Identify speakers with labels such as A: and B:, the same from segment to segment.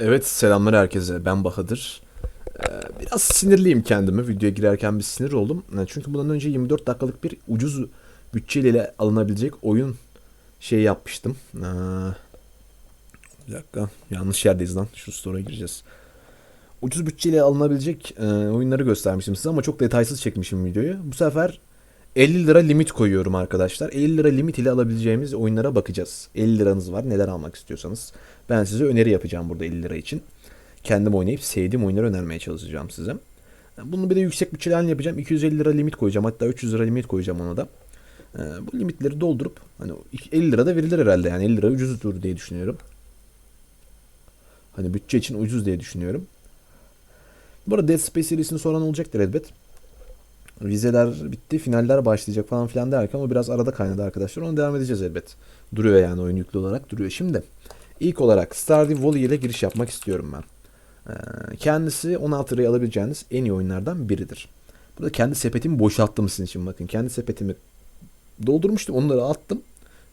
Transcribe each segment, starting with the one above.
A: Evet selamlar herkese ben Bahadır. Ee, biraz sinirliyim kendime videoya girerken bir sinir oldum. Çünkü bundan önce 24 dakikalık bir ucuz bütçeyle alınabilecek oyun şey yapmıştım. Ee, bir dakika yanlış yerdeyiz lan şu store'a gireceğiz. Ucuz bütçeyle alınabilecek e, oyunları göstermiştim size ama çok detaysız çekmişim videoyu. Bu sefer 50 lira limit koyuyorum arkadaşlar. 50 lira limit ile alabileceğimiz oyunlara bakacağız. 50 liranız var neler almak istiyorsanız. Ben size öneri yapacağım burada 50 lira için. Kendim oynayıp sevdiğim oyunları önermeye çalışacağım size. Bunu bir de yüksek halini yapacağım. 250 lira limit koyacağım. Hatta 300 lira limit koyacağım ona da. Ee, bu limitleri doldurup hani 50 lira da verilir herhalde yani 50 lira ucuzdur diye düşünüyorum. Hani bütçe için ucuz diye düşünüyorum. Bu arada Dead Space serisini soran olacaktır elbet. Vizeler bitti, finaller başlayacak falan filan derken o biraz arada kaynadı arkadaşlar. Onu devam edeceğiz elbet. Duruyor yani oyun yüklü olarak duruyor. Şimdi ilk olarak Stardew Valley ile giriş yapmak istiyorum ben. Ee, kendisi 16 liraya alabileceğiniz en iyi oyunlardan biridir. Burada kendi sepetimi boşalttım sizin için bakın. Kendi sepetimi doldurmuştum onları attım.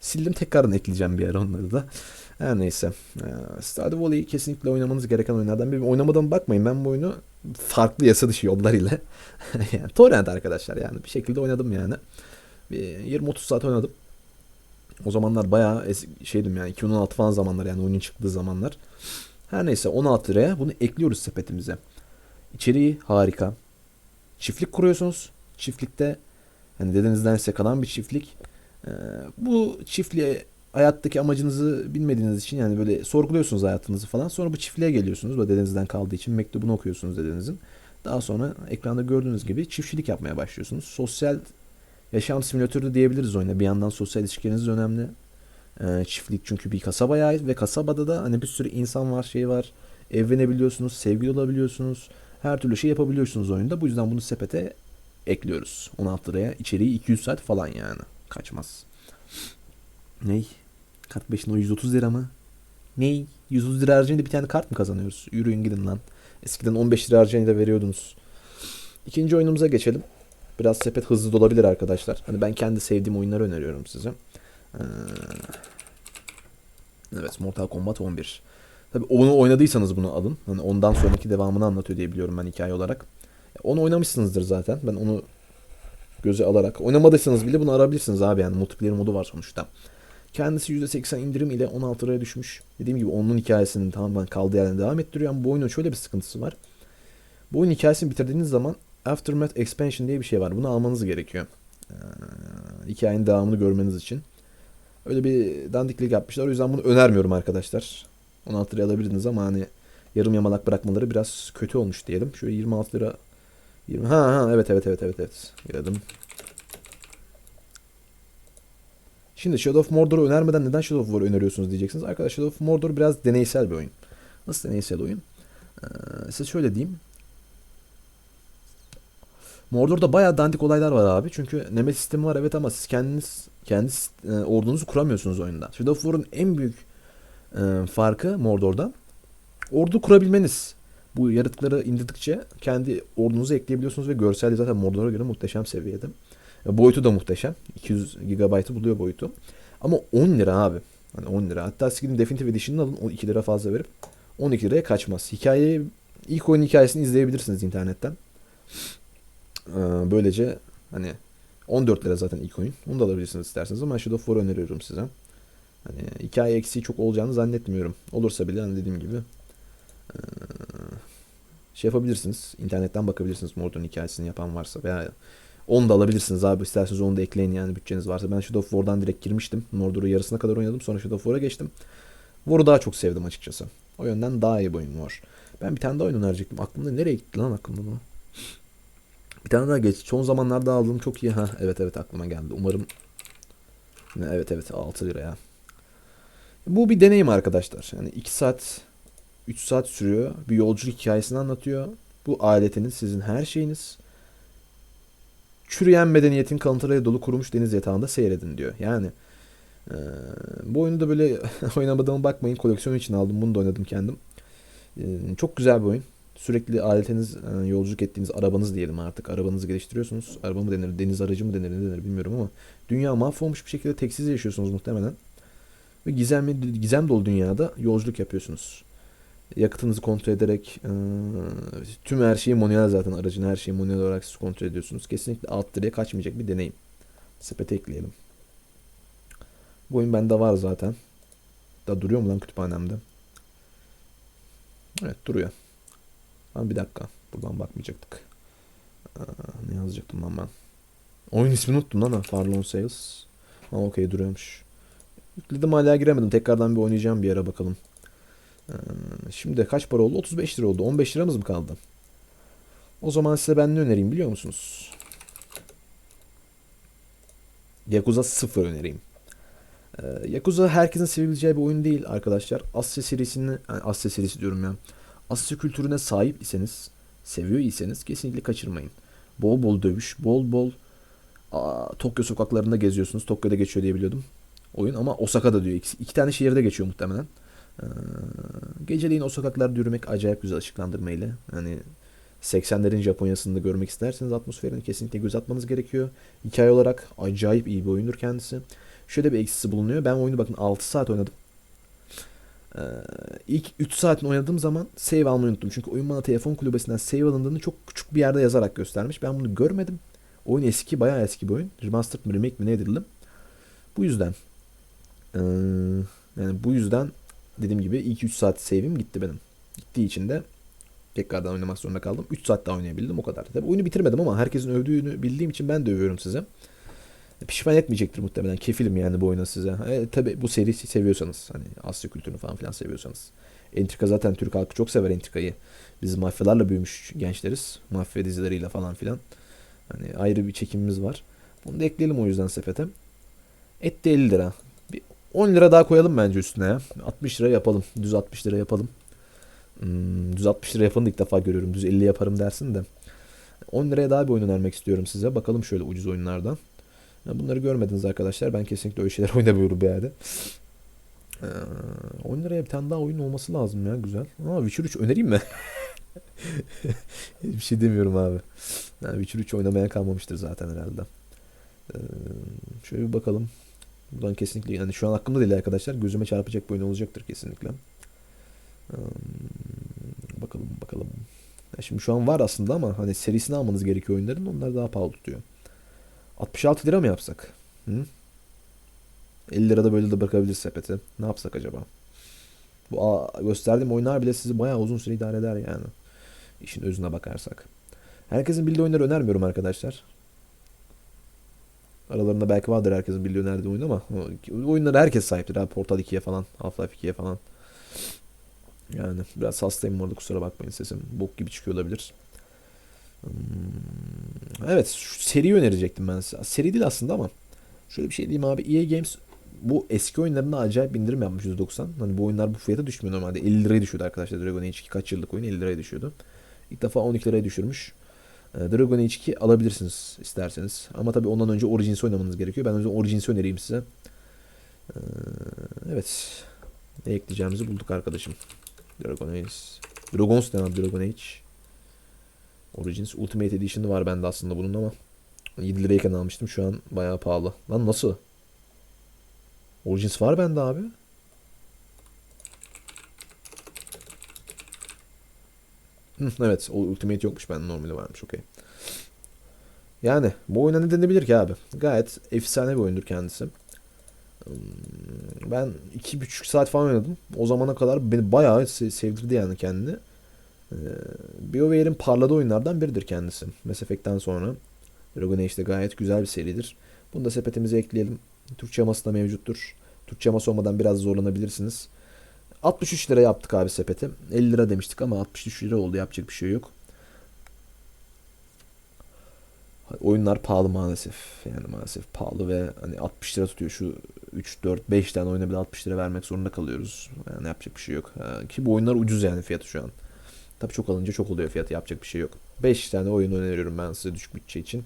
A: Sildim tekrardan ekleyeceğim bir ara onları da. Her neyse. Ee, Stardew Valley kesinlikle oynamanız gereken oyunlardan biri. Oynamadan bakmayın ben bu oyunu farklı yasa dışı yollar ile yani torrent arkadaşlar yani bir şekilde oynadım yani. Bir 20-30 saat oynadım. O zamanlar bayağı es- şeydim yani 2016 falan zamanlar yani oyunun çıktığı zamanlar. Her neyse 16 liraya bunu ekliyoruz sepetimize. İçeriği harika. Çiftlik kuruyorsunuz. Çiftlikte hani dedenizden size kalan bir çiftlik. Ee, bu çiftliğe hayattaki amacınızı bilmediğiniz için yani böyle sorguluyorsunuz hayatınızı falan. Sonra bu çiftliğe geliyorsunuz. Böyle dedenizden kaldığı için mektubunu okuyorsunuz dedenizin. Daha sonra ekranda gördüğünüz gibi çiftçilik yapmaya başlıyorsunuz. Sosyal yaşam simülatörü diyebiliriz oyuna. Bir yandan sosyal ilişkileriniz önemli. Ee, çiftlik çünkü bir kasabaya ait ve kasabada da hani bir sürü insan var, şey var. Evlenebiliyorsunuz, sevgili olabiliyorsunuz. Her türlü şey yapabiliyorsunuz oyunda. Bu yüzden bunu sepete ekliyoruz. 16 liraya. İçeriği 200 saat falan yani. Kaçmaz. Ney? Kart 5'in o 130 lira mı? Ney? 130 lira harcayınca bir tane kart mı kazanıyoruz? Yürüyün gidin lan. Eskiden 15 lira harcayınca veriyordunuz. İkinci oyunumuza geçelim. Biraz sepet hızlı dolabilir arkadaşlar. Hani ben kendi sevdiğim oyunları öneriyorum size. Ee, evet Mortal Kombat 11. Tabi onu oynadıysanız bunu alın. Hani ondan sonraki devamını anlatıyor diye biliyorum ben hikaye olarak. Onu oynamışsınızdır zaten. Ben onu göze alarak. Oynamadıysanız bile bunu arayabilirsiniz abi yani multiplayer modu var sonuçta. Kendisi %80 indirim ile 16 liraya düşmüş. Dediğim gibi onun hikayesinin tamamen kaldığı yerden devam ettiriyor ama bu oyunun şöyle bir sıkıntısı var. Bu oyun hikayesini bitirdiğiniz zaman Aftermath Expansion diye bir şey var. Bunu almanız gerekiyor. Ee, hikayenin devamını görmeniz için. Öyle bir dandiklik yapmışlar. O yüzden bunu önermiyorum arkadaşlar. 16 liraya alabilirsiniz ama hani yarım yamalak bırakmaları biraz kötü olmuş diyelim. Şöyle 26 lira 20 ha ha evet evet evet evet evet. Geldim. Şimdi Shadow of Mordor'u önermeden neden Shadow of War öneriyorsunuz diyeceksiniz. Arkadaşlar Shadow of Mordor biraz deneysel bir oyun. Nasıl deneysel oyun? Ee, size şöyle diyeyim. Mordor'da bayağı dandik olaylar var abi. Çünkü Nemesis sistemi var evet ama siz kendiniz kendi e, ordunuzu kuramıyorsunuz oyunda. Shadow of War'un en büyük e, farkı Mordor'da ordu kurabilmeniz. Bu yaratıkları indirdikçe kendi ordunuzu ekleyebiliyorsunuz ve görselliği zaten Mordor'a göre muhteşem seviyede. Boyutu da muhteşem. 200 GB'ı buluyor boyutu. Ama 10 lira abi. Hani 10 lira. Hatta siz gidin Definitive Edition'ını alın. 2 lira fazla verip 12 liraya kaçmaz. Hikayeyi ilk oyun hikayesini izleyebilirsiniz internetten. Ee, böylece hani 14 lira zaten ilk oyun. Onu da alabilirsiniz isterseniz ama Shadow of War öneriyorum size. Hani hikaye eksiği çok olacağını zannetmiyorum. Olursa bile hani dediğim gibi ee, şey yapabilirsiniz. İnternetten bakabilirsiniz Mordor'un hikayesini yapan varsa veya onu da alabilirsiniz abi. İsterseniz onu da ekleyin yani bütçeniz varsa. Ben Shadow of War'dan direkt girmiştim. Mordor'u yarısına kadar oynadım. Sonra Shadow of War'a geçtim. War'u daha çok sevdim açıkçası. O yönden daha iyi bir oyun var. Ben bir tane daha oyun önerecektim. Aklımda nereye gitti lan aklımda bu? Bir tane daha geç. Son zamanlarda aldığım çok iyi. Ha evet evet aklıma geldi. Umarım evet evet 6 lira ya. Bu bir deneyim arkadaşlar. Yani 2 saat 3 saat sürüyor. Bir yolculuk hikayesini anlatıyor. Bu aletiniz sizin her şeyiniz. Çürüyen medeniyetin kalıntılarıyla dolu kurumuş deniz yatağında seyredin diyor. Yani e, bu oyunu da böyle oynamadığıma bakmayın. Koleksiyon için aldım. Bunu da oynadım kendim. E, çok güzel bir oyun. Sürekli aletiniz, e, yolculuk ettiğiniz arabanız diyelim artık. Arabanızı geliştiriyorsunuz. Araba mı denir, deniz aracı mı denir, ne denir bilmiyorum ama dünya mahvolmuş bir şekilde teksiz yaşıyorsunuz muhtemelen. Ve gizemli, gizem dolu dünyada yolculuk yapıyorsunuz. Yakıtınızı kontrol ederek e, tüm her şeyi manuel zaten aracın her şeyi manuel olarak siz kontrol ediyorsunuz. Kesinlikle alt direğe kaçmayacak bir deneyim. Sepete ekleyelim. Bu oyun bende var zaten. Da duruyor mu lan kütüphanemde? Evet duruyor. Lan bir dakika. Buradan bakmayacaktık. Aa, ne yazacaktım lan ben? Oyun ismini unuttum lan. Farlon Sales. Ha okey duruyormuş. Yükledim hala giremedim. Tekrardan bir oynayacağım bir ara bakalım. Ee, şimdi kaç para oldu? 35 lira oldu. 15 liramız mı kaldı? O zaman size ben ne önereyim biliyor musunuz? Yakuza 0 önereyim. Ee, Yakuza herkesin sevebileceği bir oyun değil arkadaşlar. Asya serisini, yani Asya serisi diyorum ya. Asya kültürüne sahip iseniz, seviyor iseniz kesinlikle kaçırmayın. Bol bol dövüş, bol bol aa, Tokyo sokaklarında geziyorsunuz. Tokyo'da geçiyor diye biliyordum oyun ama Osaka'da diyor. İki, iki tane şehirde geçiyor muhtemelen. Ee, geceleyin o sokaklarda yürümek acayip güzel ışıklandırma ile. Yani 80'lerin Japonya'sında görmek isterseniz atmosferini kesinlikle göz atmanız gerekiyor. Hikaye olarak acayip iyi bir oyundur kendisi. Şöyle bir eksisi bulunuyor. Ben oyunu bakın 6 saat oynadım. Ee, ilk 3 saatini oynadığım zaman save almayı unuttum. Çünkü oyun bana telefon kulübesinden save alındığını çok küçük bir yerde yazarak göstermiş. Ben bunu görmedim. Oyun eski, bayağı eski bir oyun. Remastered mı, remake mi ne edildi? Bu yüzden. Ee, yani bu yüzden dediğim gibi 2-3 saat save'im gitti benim. Gittiği için de tekrardan oynamak zorunda kaldım. 3 saat daha oynayabildim o kadar. Tabii oyunu bitirmedim ama herkesin övdüğünü bildiğim için ben de övüyorum size. Pişman etmeyecektir muhtemelen. Kefilim yani bu oyuna size. E, tabi bu seri seviyorsanız. Hani Asya kültürünü falan filan seviyorsanız. Entrika zaten Türk halkı çok sever entrikayı. Biz mafyalarla büyümüş gençleriz. Mafya dizileriyle falan filan. Hani ayrı bir çekimimiz var. Bunu da ekleyelim o yüzden sepete. Et de 50 lira. Bir 10 lira daha koyalım bence üstüne ya. 60 lira yapalım. Düz 60 lira yapalım. Hmm, düz 60 lira yapanı ilk defa görüyorum. Düz 50 yaparım dersin de. 10 liraya daha bir oyun önermek istiyorum size. Bakalım şöyle ucuz oyunlardan. Bunları görmediniz arkadaşlar. Ben kesinlikle öyle şeyler oynamıyorum bir yerde. Ee, 10 liraya bir tane daha oyun olması lazım ya. Güzel. Aa Witcher 3 önereyim mi? bir şey demiyorum abi. Yani Witcher 3 oynamaya kalmamıştır zaten herhalde. Ee, şöyle bir bakalım. Buradan kesinlikle yani şu an aklımda değil arkadaşlar. Gözüme çarpacak bir oyun olacaktır kesinlikle. Bakalım bakalım. Şimdi şu an var aslında ama hani serisini almanız gerekiyor oyunların. Onlar daha pahalı tutuyor. 66 lira mı yapsak? Hı? 50 lirada böyle de bırakabiliriz sepeti. Ne yapsak acaba? Bu gösterdiğim oyunlar bile sizi bayağı uzun süre idare eder yani. İşin özüne bakarsak. Herkesin bildiği oyunları önermiyorum arkadaşlar. Aralarında belki vardır herkesin bildiği önerdiği oyun ama o oyunları herkes sahiptir abi. Portal 2'ye falan, Half-Life 2'ye falan. Yani biraz hastayım orada kusura bakmayın sesim. Bok gibi çıkıyor olabilir. Hmm, evet şu seri önerecektim ben size. Seri değil aslında ama. Şöyle bir şey diyeyim abi. EA Games bu eski oyunlarına acayip indirim yapmış 190. Hani bu oyunlar bu fiyata düşmüyor normalde. 50 liraya düşüyordu arkadaşlar. Dragon Age 2 kaç yıllık oyun 50 liraya düşüyordu. İlk defa 12 liraya düşürmüş. Ee, Dragon Age 2 alabilirsiniz isterseniz. Ama tabii ondan önce Origins oynamanız gerekiyor. Ben önce Origins'i önereyim size. Ee, evet. Ne ekleyeceğimizi bulduk arkadaşım. Dragon Age. Dragons denen Dragon Age. Origins Ultimate Edition'ı var bende aslında bunun ama 7 lirayken almıştım. Şu an bayağı pahalı. Lan nasıl? Origins var bende abi. evet o Ultimate yokmuş bende normali varmış okey. Yani bu oyuna ne denebilir ki abi? Gayet efsane bir oyundur kendisi. Hmm, ben iki buçuk saat falan oynadım. O zamana kadar beni bayağı sevdirdi yani kendini. Ee, BioWare'in parladığı oyunlardan biridir kendisi. Mass Effect'ten sonra. Dragon Age de gayet güzel bir seridir. Bunu da sepetimize ekleyelim. Türkçe yaması da mevcuttur. Türkçe yaması olmadan biraz zorlanabilirsiniz. 63 lira yaptık abi sepeti. 50 lira demiştik ama 63 lira oldu. Yapacak bir şey yok. Oyunlar pahalı maalesef. Yani maalesef pahalı ve hani 60 lira tutuyor. Şu 3, 4, 5 tane oyuna bile 60 lira vermek zorunda kalıyoruz. Yani yapacak bir şey yok. Ki bu oyunlar ucuz yani fiyatı şu an. Tabi çok alınca çok oluyor fiyatı. Yapacak bir şey yok. 5 tane oyun öneriyorum ben size düşük bütçe için.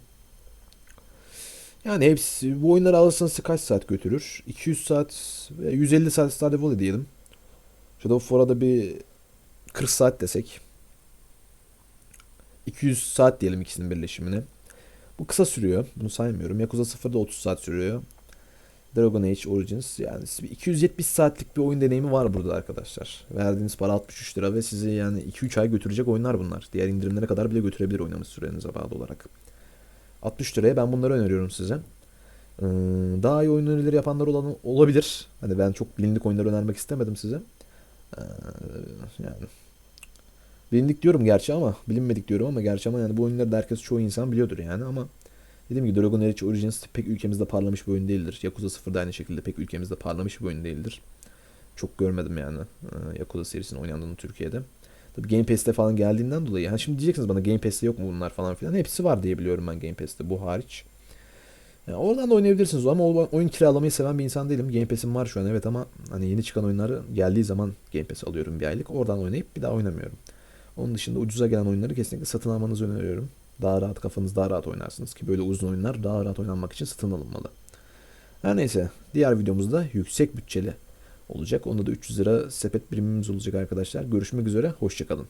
A: Yani hepsi bu oyunları alırsanız kaç saat götürür? 200 saat ve 150 saat Stardew Valley diyelim. Shadow of War'a bir 40 saat desek. 200 saat diyelim ikisinin birleşimine. Bu kısa sürüyor. Bunu saymıyorum. Yakuza 0'da 30 saat sürüyor. Dragon Age Origins yani 270 saatlik bir oyun deneyimi var burada arkadaşlar. Verdiğiniz para 63 lira ve sizi yani 2-3 ay götürecek oyunlar bunlar. Diğer indirimlere kadar bile götürebilir oynamış sürenize bağlı olarak. 60 liraya ben bunları öneriyorum size. Ee, Daha iyi oyun önerileri yapanlar olan olabilir. Hani ben çok bilindik oyunları önermek istemedim size. Ee, Yani bilindik diyorum gerçi ama bilinmedik diyorum ama gerçi ama yani bu oyunları da herkes çoğu insan biliyordur yani ama dediğim gibi Dragon Age Origins pek ülkemizde parlamış bir oyun değildir. Yakuza 0 da aynı şekilde pek ülkemizde parlamış bir oyun değildir. Çok görmedim yani e, Yakuza serisinin oynandığını Türkiye'de. Tabii Game Pass'te falan geldiğinden dolayı. Yani şimdi diyeceksiniz bana Game Pass'te yok mu bunlar falan filan. Hepsi var diye biliyorum ben Game Pass'te bu hariç. Yani oradan da oynayabilirsiniz ama oyun kiralamayı seven bir insan değilim. Game Pass'im var şu an evet ama hani yeni çıkan oyunları geldiği zaman Game Pass alıyorum bir aylık. Oradan oynayıp bir daha oynamıyorum. Onun dışında ucuza gelen oyunları kesinlikle satın almanızı öneriyorum. Daha rahat kafanız daha rahat oynarsınız ki böyle uzun oyunlar daha rahat oynanmak için satın alınmalı. Her neyse diğer videomuzda yüksek bütçeli olacak. Onda da 300 lira sepet birimimiz olacak arkadaşlar. Görüşmek üzere. Hoşçakalın.